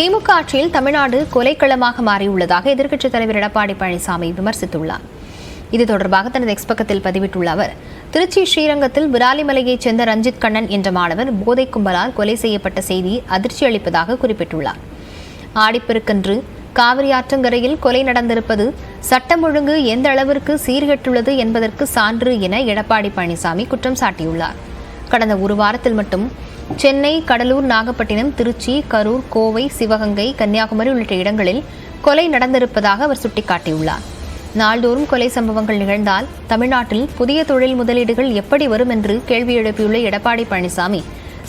திமுக ஆட்சியில் தமிழ்நாடு கொலைக்களமாக மாறியுள்ளதாக எதிர்க்கட்சித் தலைவர் எடப்பாடி பழனிசாமி விமர்சித்துள்ளார். இது தொடர்பாக தனது எக்ஸ் பக்கத்தில் பதிவிட்டுள்ள அவர் திருச்சி ஸ்ரீரங்கத்தில் விராலிமலையைச் சேர்ந்த ரஞ்சித் கண்ணன் என்ற மாணவர் போதை கும்பலால் கொலை செய்யப்பட்ட செய்தி அதிர்ச்சி அளிப்பதாக குறிப்பிட்டுள்ளார். ஆடிப்பெருக்கன்று காவிரி ஆற்றங்கரையில் கொலை நடந்திருப்பது சட்டம் ஒழுங்கு எந்த அளவிற்கு சீர்கெட்டுள்ளது என்பதற்கு சான்று என எடப்பாடி பழனிசாமி குற்றம் சாட்டியுள்ளார். கடந்த ஒரு வாரத்தில் மட்டும் சென்னை கடலூர் நாகப்பட்டினம் திருச்சி கரூர் கோவை சிவகங்கை கன்னியாகுமரி உள்ளிட்ட இடங்களில் கொலை நடந்திருப்பதாக அவர் சுட்டிக்காட்டியுள்ளார். நாள்தோறும் கொலை சம்பவங்கள் நிகழ்ந்தால் தமிழ்நாட்டில் புதிய தொழில் முதலீடுகள் எப்படி வரும் என்று கேள்வி எழுப்பியுள்ள எடப்பாடி பழனிசாமி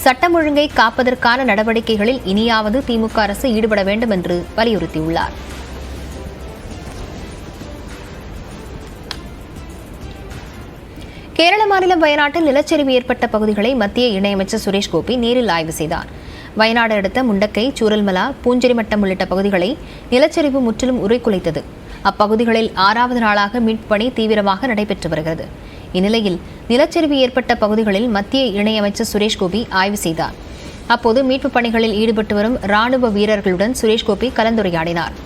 சட்டம் ஒழுங்கை காப்பதற்கான நடவடிக்கைகளில் இனியாவது திமுக அரசு ஈடுபட வேண்டும் என்று வலியுறுத்தியுள்ளார். கேரள மாநிலம் வயநாட்டில் நிலச்சரிவு ஏற்பட்ட பகுதிகளை மத்திய இணையமைச்சர் சுரேஷ் கோபி நேரில் ஆய்வு செய்தார். வயநாடு அடுத்த முண்டக்கை சூரல்மலா பூஞ்செரிமட்டம் உள்ளிட்ட பகுதிகளை நிலச்சரிவு முற்றிலும் உரைக்குலைத்தது அப்பகுதிகளில் ஆறாவது நாளாக மீட்பு பணி தீவிரமாக நடைபெற்று வருகிறது. இந்நிலையில் நிலச்சரிவு ஏற்பட்ட பகுதிகளில் மத்திய இணையமைச்சர் சுரேஷ் கோபி ஆய்வு செய்தார். அப்போது மீட்புப் பணிகளில் ஈடுபட்டு வரும் ராணுவ வீரர்களுடன் சுரேஷ் கோபி கலந்துரையாடினார்.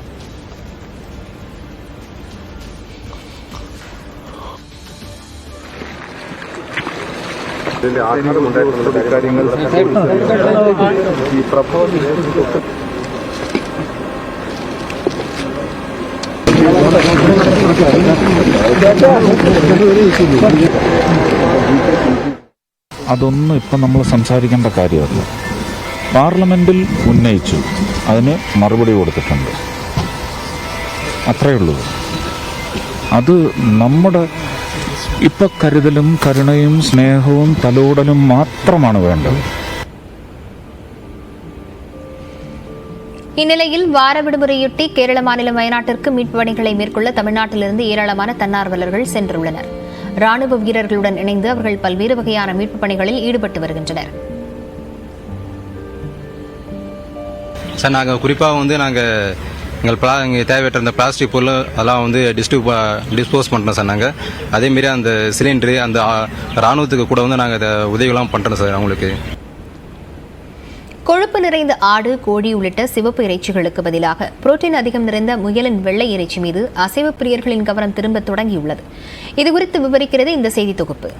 ഇതിന്റെ ആധാരമുണ്ടായിട്ടുള്ള ഉണ്ടായിട്ടുള്ള കാര്യങ്ങൾ ഈ പ്രഭവം അതൊന്നും ഇപ്പം നമ്മൾ സംസാരിക്കേണ്ട കാര്യമല്ല. പാർലമെന്റിൽ ഉന്നയിച്ചു. അതിന് മറുപടി കൊടുത്തിട്ടുണ്ട്. അത്രയേ ഉള്ളൂ. അത് നമ്മുടെ ഇപ്പൊ കരുതലും കരുണയും സ്നേഹവും തലോടലും മാത്രമാണ് വേണ്ടത് இந்நிலையில் வார விடுமுறையொட்டி கேரள மாநிலம் வயநாட்டிற்கு மீட்பு பணிகளை மேற்கொள்ள தமிழ்நாட்டிலிருந்து ஏராளமான தன்னார்வலர்கள் சென்றுள்ளனர் ராணுவ வீரர்களுடன் இணைந்து அவர்கள் பல்வேறு வகையான மீட்புப் பணிகளில் ஈடுபட்டு வருகின்றனர் சார் நாங்கள் குறிப்பாக வந்து நாங்கள் எங்கள் பிளா இங்கே தேவையற்ற அந்த பிளாஸ்டிக் பொருள் அதெல்லாம் வந்து டிஸ்ட்ரிப் டிஸ்போஸ் பண்ணுறோம் சார் நாங்கள் அதேமாரி அந்த சிலிண்டரு அந்த இராணுவத்துக்கு ராணுவத்துக்கு கூட வந்து நாங்கள் அதை உதவிலாம் பண்ணுறோம் சார் அவங்களுக்கு. கொழுப்பு நிறைந்த ஆடு கோழி உள்ளிட்ட சிவப்பு இறைச்சிகளுக்கு பதிலாக புரோட்டீன் அதிகம் நிறைந்த முயலின் வெள்ளை இறைச்சி மீது அசைவ பிரியர்களின் கவனம் திரும்ப தொடங்கியுள்ளது. இதுகுறித்து விவரிக்கிறது இந்த செய்தி தொகுப்பு.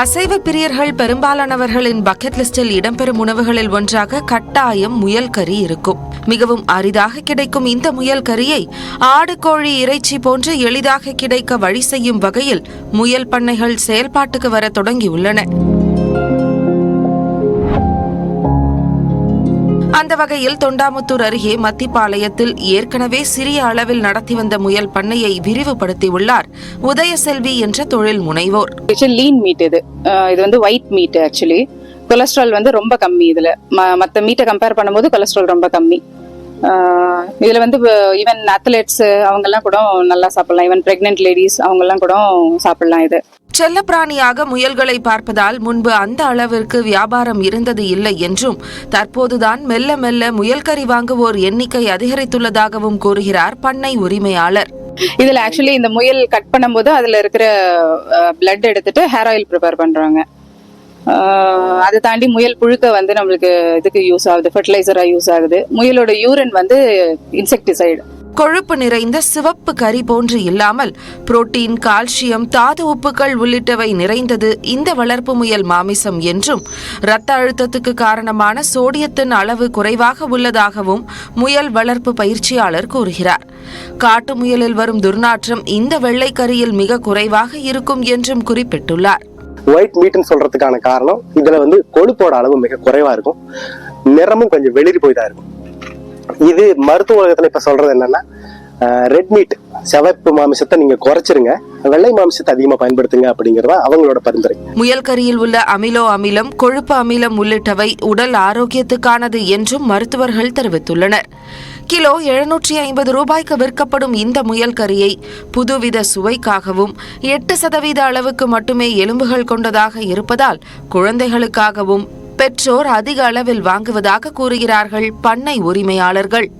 அசைவ பிரியர்கள் பெரும்பாலானவர்களின் பக்கெட் லிஸ்டில் இடம்பெறும் உணவுகளில் ஒன்றாக கட்டாயம் முயல் கறி இருக்கும். மிகவும் அரிதாக கிடைக்கும் இந்த முயல் கறியை ஆடு கோழி இறைச்சி போன்று எளிதாக கிடைக்க வழி செய்யும் வகையில் முயல் பண்ணைகள் செயல்பாட்டுக்கு வர தொடங்கியுள்ளன. அந்த வகையில் தொண்டாமுத்தூர் அருகே மத்திப்பாளையத்தில் ஏற்கனவே சிறிய அளவில் நடத்தி வந்த முயல் பண்ணையை விரிவுபடுத்தியுள்ளார். உதயசெல்வி என்ற தொழில் முனைவோர். லீன் மீட் இது. இது வந்து ஒயிட் மீட் ஆக்சுவலி கொலஸ்ட்ரால் வந்து ரொம்ப கம்மி இதுல. ம- மத்த மீட்டை கம்பேர் பண்ணும்போது கொலஸ்ட்ரால் ரொம்ப கம்மி. இதில் இதுல வந்து ஈவன் அத்லெட்ஸ் அவங்க எல்லாம் கூட நல்லா சாப்பிடலாம். ஈவன் பிரெக்னென்ட் லேடிஸ் அவங்க எல்லாம் கூட சாப்பிடலாம் இது. செல்லப்பிராணியாக முயல்களை பார்ப்பதால் முன்பு அந்த அளவிற்கு வியாபாரம் இருந்தது இல்லை என்றும் தற்போதுதான் மெல்ல மெல்ல முயல்கறி வாங்குவோர் எண்ணிக்கை அதிகரித்துள்ளதாகவும் கூறுகிறார் பண்ணை உரிமையாளர். இதுல ஆக்சுவலி இந்த முயல் கட் பண்ணும்போது அதுல இருக்கிற பிளட் எடுத்துட்டு ஹேர் ஆயில் ப்ரிப்பேர் பண்றாங்க. அதை தாண்டி முயல் புழுக்க வந்து நம்மளுக்கு இதுக்கு யூஸ் ஆகுது ஃபர்டிலைசரா யூஸ் ஆகுது. முயலோட யூரின் வந்து இன்செக்டிசைடு கொழுப்பு நிறைந்த சிவப்பு கறி போன்று இல்லாமல் புரோட்டீன் கால்சியம் தாது உப்புக்கள் உள்ளிட்டவை நிறைந்தது இந்த வளர்ப்பு முயல் மாமிசம் என்றும் இரத்த அழுத்தத்துக்கு காரணமான சோடியத்தின் அளவு குறைவாக உள்ளதாகவும் முயல் வளர்ப்பு பயிற்சியாளர் கூறுகிறார். காட்டு முயலில் வரும் துர்நாற்றம் இந்த வெள்ளைக்கறியில் மிக குறைவாக இருக்கும் என்றும் குறிப்பிட்டுள்ளார். ஒயிட் மீட்னு சொல்றதுக்கான காரணம் இதுல வந்து கொழுப்போட அளவு மிக குறைவா இருக்கும். நிறமும் கொஞ்சம் வெளிரி போய் தான் இருக்கும். இது மருத்துவ உலகத்துல இப்ப சொல்றது என்னன்னா ரெட் மீட் சிவப்பு மாமிசத்தை நீங்க குறைச்சிருங்க. வெள்ளை மாமிசத்தை அதிகமா பயன்படுத்துங்க அப்படிங்கறதா அவங்களோட பரிந்துரை. முயல் கறியில் உள்ள அமிலோ அமிலம் கொழுப்பு அமிலம் உள்ளிட்டவை உடல் ஆரோக்கியத்துக்கானது என்றும் மருத்துவர்கள் தெரிவித்துள்ளனர். கிலோ எழுநூற்றி ஐம்பது ரூபாய்க்கு விற்கப்படும் இந்த முயல் கறியை புதுவித சுவைக்காகவும் எட்டு சதவீத அளவுக்கு மட்டுமே எலும்புகள் கொண்டதாக இருப்பதால் குழந்தைகளுக்காகவும் பெற்றோர் அதிக அளவில் வாங்குவதாக கூறுகிறார்கள் பண்ணை உரிமையாளர்கள்.